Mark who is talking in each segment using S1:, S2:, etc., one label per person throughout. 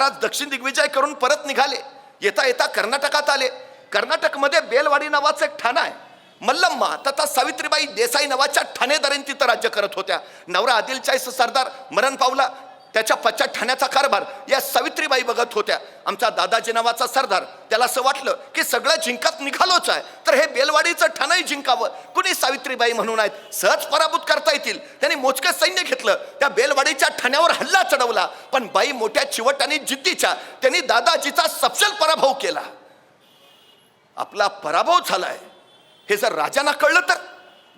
S1: महाराज दक्षिण दिग्विजय करून परत निघाले. येता येता कर्नाटकात आले. कर्नाटकमध्ये बेलवाडी नावाचं एक ठाणं आहे. मल्लम्मा तथा सावित्रीबाई देसाई नावाच्या ठाणेदारांनी तिथं राज्य करत होत्या. नवरा आदिलचाळीस सरदार मरण पावला. त्याच्या पश्चात ठाण्याचा कारभार. या सावित्रीबाई बघत होत्या. आमचा दादाजी नावाचा सरदार. त्याला असं वाटलं की सगळं जिंकत निघालोच आहे. तर हे बेलवाडीचं ठाणंही जिंकावं. कुणी सावित्रीबाई म्हणून आहेत? सहज पराभूत करता येतील. त्यांनी मोजकं सैन्य घेतलं. त्या बेलवाडीच्या ठाण्यावर हल्ला चढवला. पण बाई मोठ्या चिवट आणि जिद्दीच्या. त्यांनी दादाजीचा सपशल पराभव केला. आपला पराभव झालाय. हे जर राजांना कळलं तर?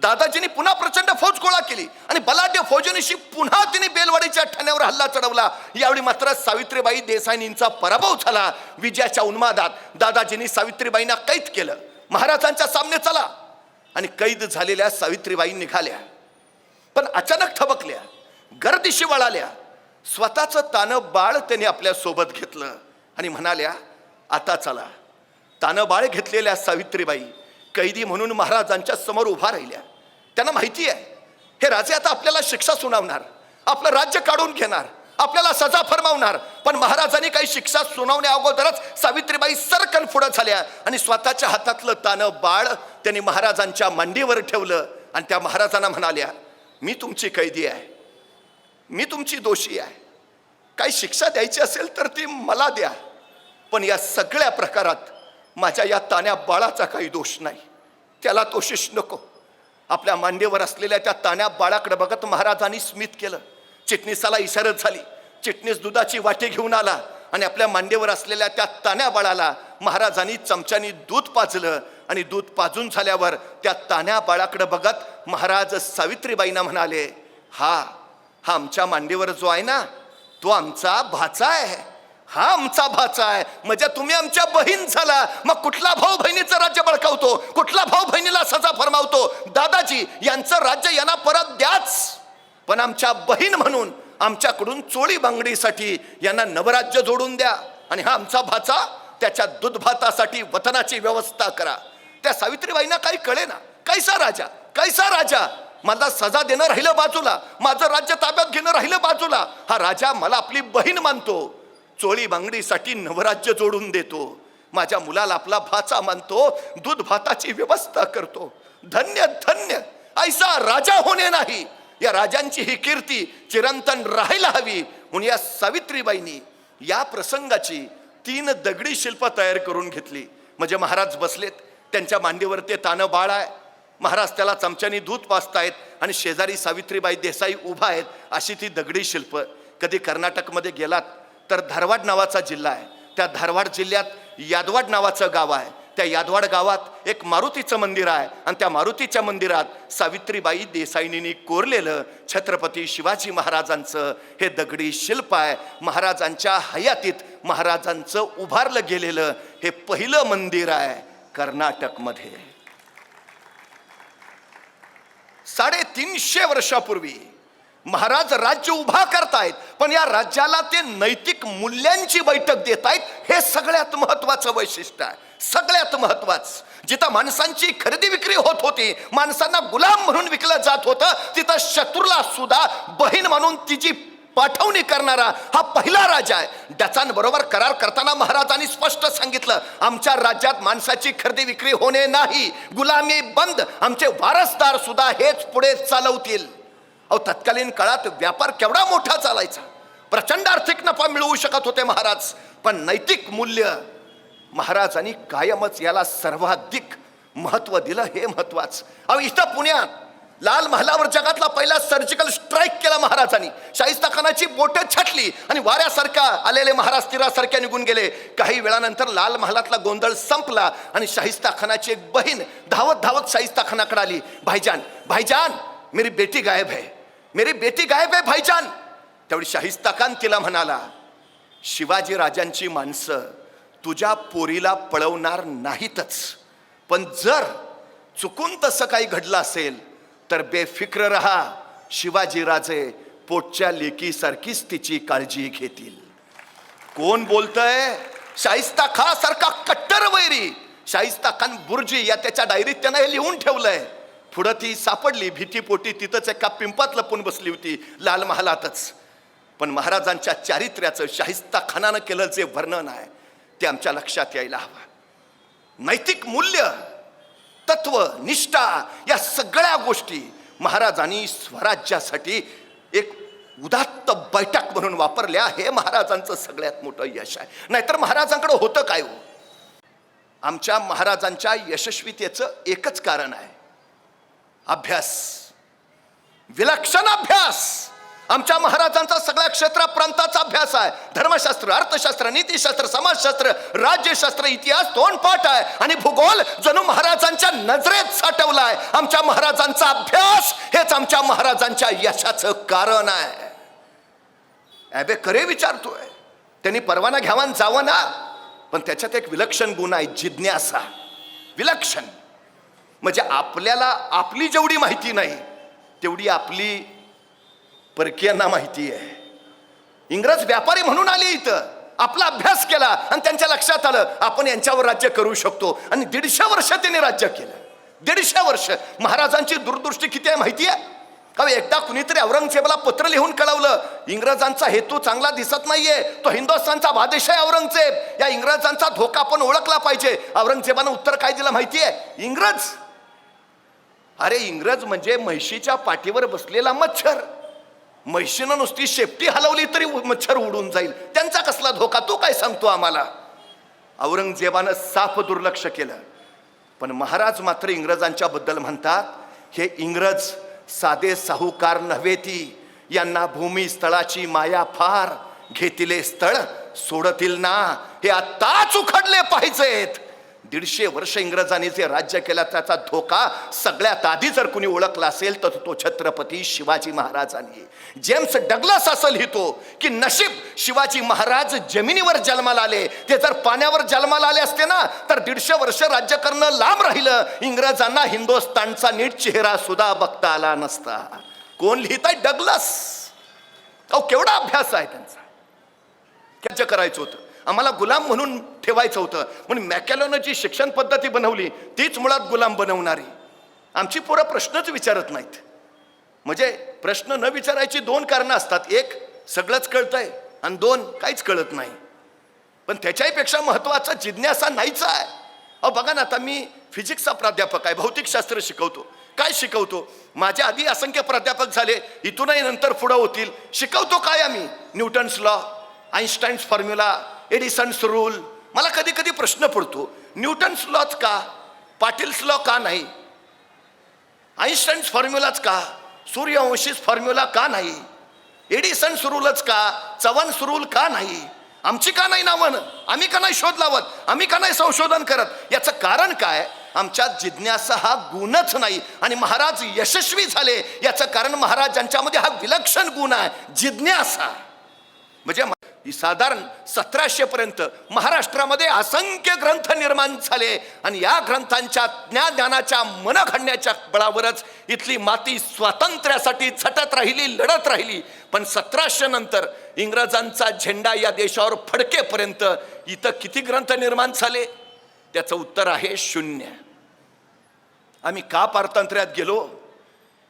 S1: दादाजींनी पुन्हा प्रचंड फौज गोळा केली आणि बलाढ्य फौजनीशी पुन्हा तिने बेलवाडीच्या ठाण्यावर हल्ला चढवला. यावेळी मात्र सावित्रीबाई देसाईंचा पराभव झाला. विजयाच्या उन्मादात दादाजींनी सावित्रीबाईंना कैद केलं. महाराजांच्या सामने चला. आणि कैद झालेल्या सावित्रीबाई निघाल्या. पण अचानक थबकल्या. गर्दीशी वळाल्या. स्वतःचं तानं बाळ त्यांनी आपल्यासोबत घेतलं. आणि म्हणाल्या आता चला. तानं बाळ घेतलेल्या सावित्रीबाई कैदी म्हणून महाराजांच्या समोर उभा राहिल्या. त्यांना माहिती आहे. हे राजे आता आपल्याला शिक्षा सुनावणार. आपलं राज्य काढून घेणार. आपल्याला सजा फरमावणार. पण महाराजांनी काही शिक्षा सुनावण्या अगोदरच सावित्रीबाई सरकन पुढं झाल्या आणि स्वतःच्या हातातलं तानं बाळ त्यांनी महाराजांच्या मांडीवर ठेवलं आणि त्या महाराजांना म्हणाल्या मी तुमची कैदी आहे. मी तुमची दोषी आहे. काही शिक्षा द्यायची असेल तर ती मला द्या. पण या सगळ्या प्रकारात माझ्या या तान्या बाळाचा काही दोष नाही. त्याला तो शिष नको. आपल्या मांडीवर असलेल्या त्या ताण्या बाळाकडे बघत महाराजांनी स्मित केलं. चिटणीसाला इशारत झाली. चिटणीस दुधाची वाटी घेऊन आला आणि आपल्या मांडीवर असलेल्या त्या ताण्या बाळाला महाराजांनी चमच्यानी दूध पाजलं आणि दूध पाजून झाल्यावर त्या ताण्या बाळाकडे बघत महाराज सावित्रीबाईंना म्हणाले हा हा आमच्या मांडीवर जो आहे ना तो आमचा भाचा आहे. हा आमचा भाचा आहे. म्हणजे तुम्ही आमच्या बहीण झाला. मग कुठला भाऊ बहिणीचं राज्य बळकावतो? कुठला भाऊ बहिणीला सजा फरमावतो? दादाजी यांचं राज्य यांना परत द्याच. पण आमच्या बहीण म्हणून आमच्याकडून चोळी बांगडीसाठी यांना नवराज्य जोडून द्या. आणि हा आमचा भाचा त्याच्या दुधभातासाठी वतनाची व्यवस्था करा. त्या सावित्रीबाईंना काही कळे ना कैसा राजा? कैसा राजा? मला सजा देणं राहिलं बाजूला. माझं राज्य ताब्यात घेणं राहिलं बाजूला. हा राजा मला आपली बहीण मानतो. चोळी बांगडीसाठी नवराज्य जोडून देतो. माझ्या मुलाला आपला भाचा मानतो दूध भाताची व्यवस्था करतो. धन्य धन्य. ऐसा राजा होणे नाही. या राजांची ही कीर्ती चिरंतन राहायला हवी. म्हणून या सावित्रीबाईंनी या प्रसंगाची तीन दगडी शिल्प तयार करून घेतली. म्हणजे महाराज बसलेत. त्यांच्या मांडीवर ते तानं बाळ आहे. महाराज त्याला चमच्यानी दूध पाचतायत आणि शेजारी सावित्रीबाई देसाई उभा आहेत अशी ती दगडी शिल्प. कधी कर्नाटकमध्ये गेलात तर धारवाड नावाचा जिल्हा आहे. त्या धारवाड जिल्ह्यात यादवाड नावाचं गाव आहे. त्या यादवाड गावात एक मारुतीचं मंदिर आहे. आणि त्या मारुतीच्या मंदिरात सावित्रीबाई देसाईंनी कोरलेलं छत्रपती शिवाजी महाराजांचं हे दगडी शिल्प आहे. महाराजांच्या हयातीत महाराजांचं उभारलं गेलेलं हे पहिलं मंदिर आहे कर्नाटकमध्ये. साडेतीनशे वर्षापूर्वी महाराज राज्य उभा करतायत पण या राज्याला ते नैतिक मूल्यांची बैठक देत आहेत हे सगळ्यात महत्वाचं वैशिष्ट्य आहे. सगळ्यात महत्वाचं. जिथं माणसांची खरेदी विक्री होत होती माणसांना गुलाम म्हणून विकलं जात होतं तिथं शत्रूला सुद्धा बहीण म्हणून तिची पाठवणी करणारा हा पहिला राजा आहे. डचांबरोबर करार करताना महाराजांनी स्पष्ट सांगितलं आमच्या राज्यात माणसाची खरेदी विक्री होणे नाही गुलामी बंद आमचे वारसदार सुद्धा हेच पुढे चालवतील. अहो तत्कालीन काळात व्यापार केवढा मोठा चालायचा. प्रचंड आर्थिक नफा मिळवू शकत होते महाराज पण नैतिक मूल्य महाराजांनी कायमच याला सर्वाधिक महत्त्व दिलं हे महत्वाचं अहो इथं पुण्यात लाल महालावर जगातला पहिला सर्जिकल स्ट्राईक केला महाराजांनी. शाहिस्ता खानाची बोटं छाटली आणि वाऱ्यासारखा आलेले महाराज तीरासारख्या निघून गेले. काही वेळानंतर लाल महालातला गोंधळ संपला आणि शाहिस्ता खानाची एक बहीण धावत धावत शाहिस्ता खानाकडे आली. भाईजान भाईजान मेरी बेटी गायब है. मेरी बेटी गायब आहे भाईजान. त्यावेळी शाहिस्ता खान तिला म्हणाला शिवाजी राजांची माणसं तुझ्या पोरीला पळवणार नाहीतच. पण जर चुकून तसं काही घडलं असेल तर बेफिक्र रहा. शिवाजी राजे पोटच्या लेकीसारखीच तिची काळजी घेतील. कोण बोलतय? शाहिस्ता खा सारखा कट्टर वैरी. शाहिस्ता खान बुर्जी या त्याच्या डायरीत त्यानं हे लिहून ठेवलंय. पुढं ती सापडली भीतीपोटी तिथंच एका पिंपात लपून बसली होती लाल महालातच. पण महाराजांच्या चारित्र्याचं शाहिस्ता खानानं केलं जे वर्णन आहे ते आमच्या लक्षात यायला हवं. नैतिक मूल्य तत्व निष्ठा या सगळ्या गोष्टी महाराजांनी स्वराज्यासाठी एक उदात्त बैठक म्हणून वापरल्या हे महाराजांचं सगळ्यात मोठं यश आहे. नाहीतर महाराजांकडे होतं काय हो? आमच्या महाराजांच्या यशस्वीतेचं एकच कारण आहे. अभ्यास. विलक्षण अभ्यास. आमच्या महाराजांचा सगळ्या क्षेत्र प्रांताचा अभ्यास आहे. धर्मशास्त्र अर्थशास्त्र नीतीशास्त्र समाजशास्त्र राज्यशास्त्र इतिहास तोंडपाठ आहे. आणि भूगोल जणू महाराजांच्या नजरेत साठवला आहे. आमच्या महाराजांचा अभ्यास हेच आमच्या महाराजांच्या यशाचं कारण आहे. अबे खरे विचारतोय. त्यांनी परवाना घ्यावा जावं ना. पण त्याच्यात एक विलक्षण गुण आहे जिज्ञासा. विलक्षण. म्हणजे आपल्याला आपली जेवढी माहिती नाही तेवढी आपली परकीयांना माहिती आहे. इंग्रज व्यापारी म्हणून आले इथं. आपला अभ्यास केला आणि त्यांच्या लक्षात आलं आपण यांच्यावर राज्य करू शकतो. आणि दीडशे वर्ष त्यांनी राज्य केलं. दीडशे वर्ष. महाराजांची दूरदृष्टी किती आहे माहिती आहे? का एकदा कुणीतरी औरंगजेबाला पत्र लिहून कळवलं इंग्रजांचा हेतू चांगला दिसत नाहीये. तो हिंदुस्थानचा बादेश आहे औरंगजेब. या इंग्रजांचा धोका आपण ओळखला पाहिजे. औरंगजेबानं उत्तर काय दिलं माहिती आहे? इंग्रज. अरे इंग्रज म्हणजे म्हैशीच्या पाठीवर बसलेला मच्छर. म्हैशीनं नुसती शेपटी हलवली तरी मच्छर उडून जाईल. त्यांचा कसला धोका? तो काय सांगतो आम्हाला? औरंगजेबानं साफ दुर्लक्ष केलं. पण महाराज मात्र इंग्रजांच्या बद्दल म्हणतात हे इंग्रज साधे साहूकार नव्हे ती. यांना भूमी स्थळाची माया फार. घेतिले स्थळ सोडतील ना. हे आत्ताच उखडले पाहिजेत. दीडशे वर्ष इंग्रजांनी जे राज्य केलं त्याचा धोका सगळ्यात आधी जर कुणी ओळखला असेल तर तो छत्रपती शिवाजी महाराजांनी. जेम्स डगलस असं लिहितो की नशीब शिवाजी महाराज जमिनीवर जन्माला आले. ते जर पाण्यावर जन्माला आले असते ना तर दीडशे वर्ष राज्य करणं लांब राहिलं. इंग्रजांना हिंदुस्थानचा नीट चेहरा सुद्धा बघता आला नसता. कोण लिहित आहे डगलस? अहो केवढा अभ्यास आहे त्यांचा. राज्य करायचं होतं. आम्हाला गुलाम म्हणून ठेवायचं होतं. म्हणून मॅकॅलोनं जी शिक्षण पद्धती बनवली तीच मुळात गुलाम बनवणारी. आमची पोरं प्रश्नच विचारत नाहीत. म्हणजे प्रश्न न विचारायची दोन कारणं असतात. एक सगळंच कळतंय. आणि दोन काहीच कळत नाही. पण त्याच्याहीपेक्षा महत्त्वाचा जिज्ञासा नाहीच आहे. अहो बघा ना आता मी फिजिक्सचा प्राध्यापक आहे. भौतिकशास्त्र शिकवतो. काय शिकवतो? माझ्या आधी असंख्य प्राध्यापक झाले. इथूनही नंतर पुढं होतील. शिकवतो काय आम्ही? Newton's law Einstein's formula Edison's rule. मला कधी कधी प्रश्न पडतो न्यूटन्स लॉच का? पाटील्स लॉ का नाही? आईन्स्टाईन्स फॉर्म्युलाच का? सूर्यवंशीस फॉर्म्युला का नाही? एडिसन रूलच का? चव्हाण रूल का नाही? आमची का नाही नावं? आम्ही का नाही शोध लावत? आम्ही का नाही संशोधन करत? याचं कारण काय? आमच्या जिज्ञासा हा गुणच नाही आणि महाराज यशस्वी झाले. याचं कारण महाराजांच्यामध्ये हा विलक्षण गुण आहे जिज्ञासा. म्हणजे ही साधारण सतराशेपर्यंत महाराष्ट्रामध्ये असंख्य ग्रंथ निर्माण झाले. आणि या ग्रंथांच्या ज्ञानाच्या मन घडण्याच्या बळावरच इथली माती स्वातंत्र्यासाठी झटत राहिली लढत राहिली. पण सतराशे नंतर इंग्रजांचा झेंडा या देशावर फडकेपर्यंत इथं किती ग्रंथ निर्माण झाले? त्याचं उत्तर आहे शून्य. आम्ही का पारतंत्र्यात गेलो?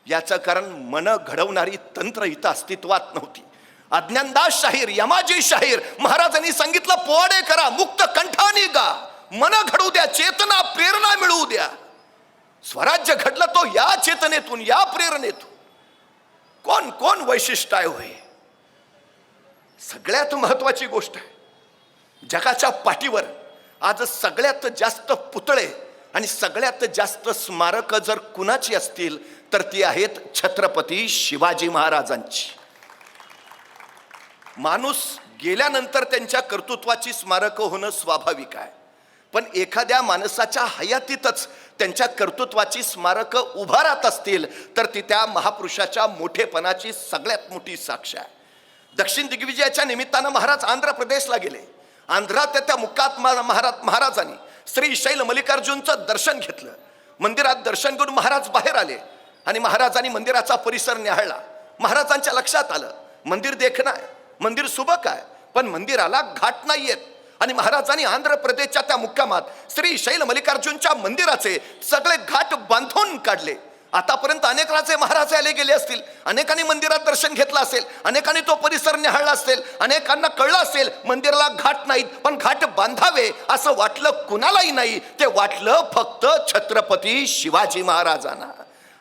S1: याचं कारण मन घडवणारी तंत्र इथं अस्तित्वात नव्हती. अज्ञानदास शाहीर यमाजी शाहीर महाराजांनी सांगितलं पोवाडे करा मुक्त कंठाने गा. मन घडू द्या चेतना प्रेरणा मिळवू द्या. स्वराज्य घडलं तो या चेतनेतून या प्रेरणेतून. कोण कोण वैशिष्ट्य आहे होय सगळ्यात महत्वाची गोष्ट आहे जगाच्या पाठीवर आज सगळ्यात जास्त पुतळे आणि सगळ्यात जास्त स्मारक जर कुणाची असतील तर ती आहेत छत्रपती शिवाजी महाराजांची. माणूस गेल्यानंतर त्यांच्या कर्तृत्वाची स्मारकं होणं स्वाभाविक आहे. पण एखाद्या माणसाच्या हयातीतच त्यांच्या कर्तृत्वाची स्मारकं उभारत असतील तर ती त्या महापुरुषाच्या मोठेपणाची सगळ्यात मोठी साक्ष आहे. दक्षिण दिग्विजयाच्या निमित्तानं महाराज आंध्र प्रदेशला गेले. आंध्रात त्या मुक्कात महाराज महाराजांनी श्री शैल मल्लिकार्जुनचं दर्शन घेतलं. मंदिरात दर्शन घेऊन महाराज बाहेर आले आणि महाराजांनी मंदिराचा परिसर न्याहाळला महाराजांच्या लक्षात आलं मंदिर देखणं आहे. मंदिर सुबक आहे पण मंदिराला घाट नाहीयेत. आणि महाराजांनी आंध्र प्रदेशच्या त्या मुक्कामात श्री शैल मल्लिकार्जुनच्या मंदिराचे सगळे घाट बांधून काढले. आतापर्यंत अनेक राजे महाराज आले गेले असतील अनेकांनी मंदिरात दर्शन घेतलं असेल अनेकांनी तो परिसर निहाळला असेल अनेकांना कळलं असेल मंदिराला घाट नाहीत पण घाट बांधावे असं वाटलं कुणालाही नाही ते वाटलं फक्त छत्रपती शिवाजी महाराजांना.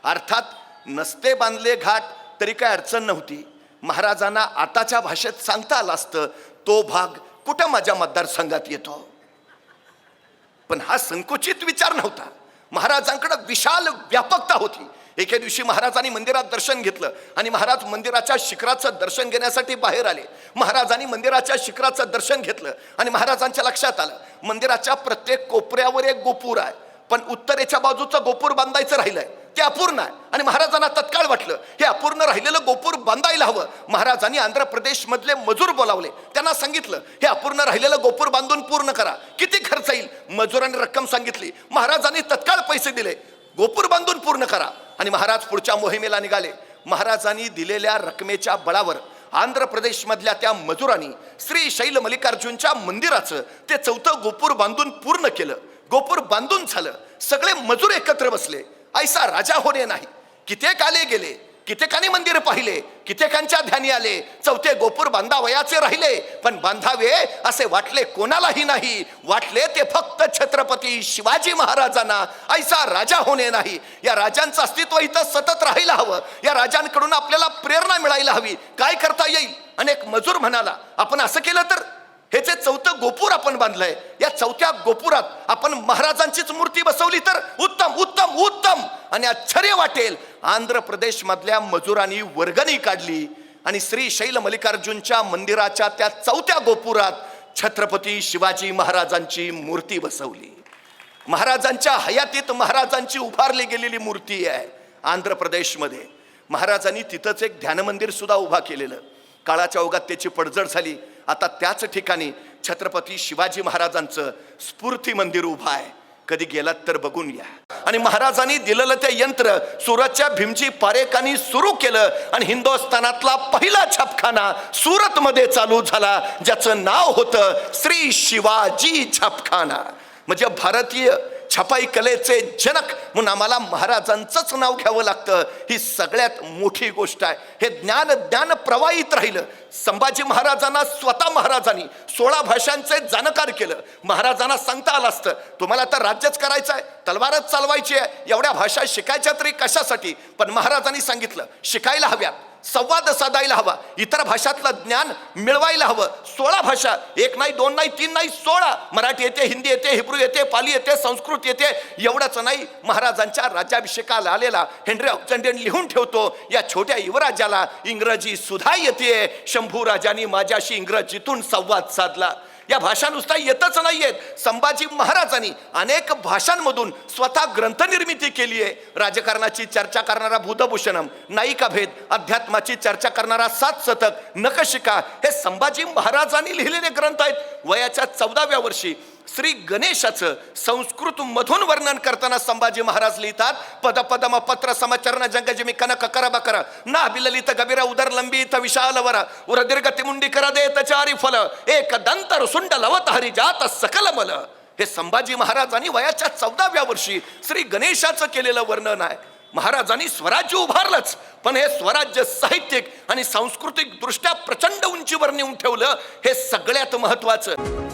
S1: अर्थात नसते बांधले घाट तरी काय अडचण नव्हती. महाराजांना आताच्या भाषेत सांगता आलं असतं तो भाग कुठं माझ्या मतदारसंघात येतो? पण हा संकुचित विचार नव्हता. महाराजांकडे विशाल व्यापकता होती. एके दिवशी महाराजांनी मंदिरात दर्शन घेतलं आणि महाराज मंदिराच्या शिखराचं दर्शन घेण्यासाठी बाहेर आले. महाराजांनी मंदिराच्या शिखराचं दर्शन घेतलं आणि महाराजांच्या लक्षात आलं मंदिराच्या प्रत्येक कोपऱ्यावर एक गोपूर आहे. पण उत्तरेच्या बाजूचं गोपूर बांधायचं राहिलंय. ते अपूर्ण आहे. आणि महाराजांना तत्काळ वाटलं. हे अपूर्ण राहिलेलं गोपूर बांधायला हवं. महाराजांनी आंध्र प्रदेशमधले मजूर बोलावले. त्यांना सांगितलं हे अपूर्ण राहिलेलं गोपूर बांधून पूर्ण करा. किती खर्च येईल? मजुरांनी रक्कम सांगितली. महाराजांनी तत्काळ पैसे दिले. गोपूर बांधून पूर्ण करा. आणि महाराज पुढच्या मोहिमेला निघाले. महाराजांनी दिलेल्या रकमेच्या बळावर आंध्र प्रदेशमधल्या त्या मजुरांनी श्री शैल मल्लिकार्जुनच्या मंदिराचं ते चौथं गोपूर बांधून पूर्ण केलं. गोपूर बांधून झालं. सगळे मजूर एकत्र बसले. ऐसा राजा होणे नाही. कित्येक आले गेले कित्येकाने मंदिर पाहिले कित्येकांच्या ध्यानी आले चौथे गोपूर बांधावयाचे राहिले पण बांधावे असे वाटले कोणालाही नाही. वाटले ते फक्त छत्रपती शिवाजी महाराजांना. ऐसा राजा होणे नाही. या राजांचं अस्तित्व इथं सतत राहायला हवं. या राजांकडून आपल्याला प्रेरणा मिळायला हवी. काय करता येईल? अनेक मजूर म्हणाला आपण असं केलं तर हे जे चौथं गोपूर आपण बांधलंय. या चौथ्या गोपुरात आपण महाराजांचीच मूर्ती बसवली तर उत्तम उत्तम उत्तम. आणि आश्चर्य वाटेल. आंध्र प्रदेश मधल्या मजुरांनी वर्गणी काढली. आणि श्री शैल मल्लिकार्जुनच्या मंदिराच्या त्या चौथ्या गोपुरात छत्रपती शिवाजी महाराजांची मूर्ती बसवली. महाराजांच्या हयातीत महाराजांची उभारली गेलेली मूर्ती आहे आंध्र प्रदेशमध्ये. महाराजांनी तिथंच एक ध्यानमंदिर सुद्धा उभा केलेलं. काळाच्या ओघात त्याची पडझड झाली. आता त्याच ठिकाणी छत्रपती शिवाजी महाराजांचं स्फूर्ती मंदिर उभं आहे. कधी गेलात तर बघून या आणि महाराजांनी दिलेलं ते यंत्र सुरतच्या भीमजी पारेकांनी सुरू केलं आणि हिंदुस्थानातला पहिला छापखाना सुरत मध्ये चालू झाला ज्याचं नाव होतं श्री शिवाजी छापखाना. म्हणजे भारतीय छपाई कलेचे जनक म्हणून आम्हाला महाराजांचंच नाव घ्यावं लागतं. ही सगळ्यात मोठी गोष्ट आहे. हे ज्ञान ज्ञान प्रवाहित राहिलं. संभाजी महाराजांना स्वतः महाराजांनी सोळा भाषांचे जाणकार केलं. महाराजांना सांगता आलं असतं तुम्हाला तर राज्यच करायचं आहे. तलवारच चालवायची आहे. एवढ्या भाषा शिकायच्या तरी कशासाठी? पण महाराजांनी सांगितलं शिकायला हव्यात. संवाद साधायला हवा. इतर भाषातलं ज्ञान मिळवायला हवं. सोळा भाषा एक नाही दोन नाही तीन नाही सोळा. मराठी येते हिंदी येते हिब्रू येते पाली येते संस्कृत येते. एवढंच नाही. महाराजांच्या राज्याभिषेकाला आलेला हेनरी ऑक्झंडेन लिहून ठेवतो या छोट्या युवराजाला इंग्रजी सुद्धा येते शंभू राजांनी माझ्याशी इंग्रजीतून संवाद साधला. या भाषा नुसता येतच नाहीयेत. संभाजी महाराजांनी अनेक भाषांमधून स्वतः ग्रंथनिर्मिती केली आहे. राजकारणाची चर्चा करणारा भूतभूषणम नायिका भेद अध्यात्माची चर्चा करणारा सात शतक नकशिका हे संभाजी महाराजांनी लिहिलेले ग्रंथ आहेत. वयाच्या चौदाव्या वर्षी श्री गणेशाचं संस्कृत मधून वर्णन करताना संभाजी महाराज लिहितात पद पदम पत्र समचरण जंगजमी कनक कर बकर ना बिललित गबिर उदर लंबित विशाल वर उर दीर्घ तिमुंडी कर देत चारी फल एक दंतर सुंड लवत हरी जात सकल मल. हे संभाजी महाराजांनी वयाच्या चौदाव्या वर्षी श्री गणेशाचं केलेलं वर्णन आहे. महाराजांनी स्वराज्य उभारलंच पण हे स्वराज्य साहित्यिक आणि सांस्कृतिक दृष्ट्या प्रचंड उंचीवर नेऊन ठेवलं हे सगळ्यात महत्वाचं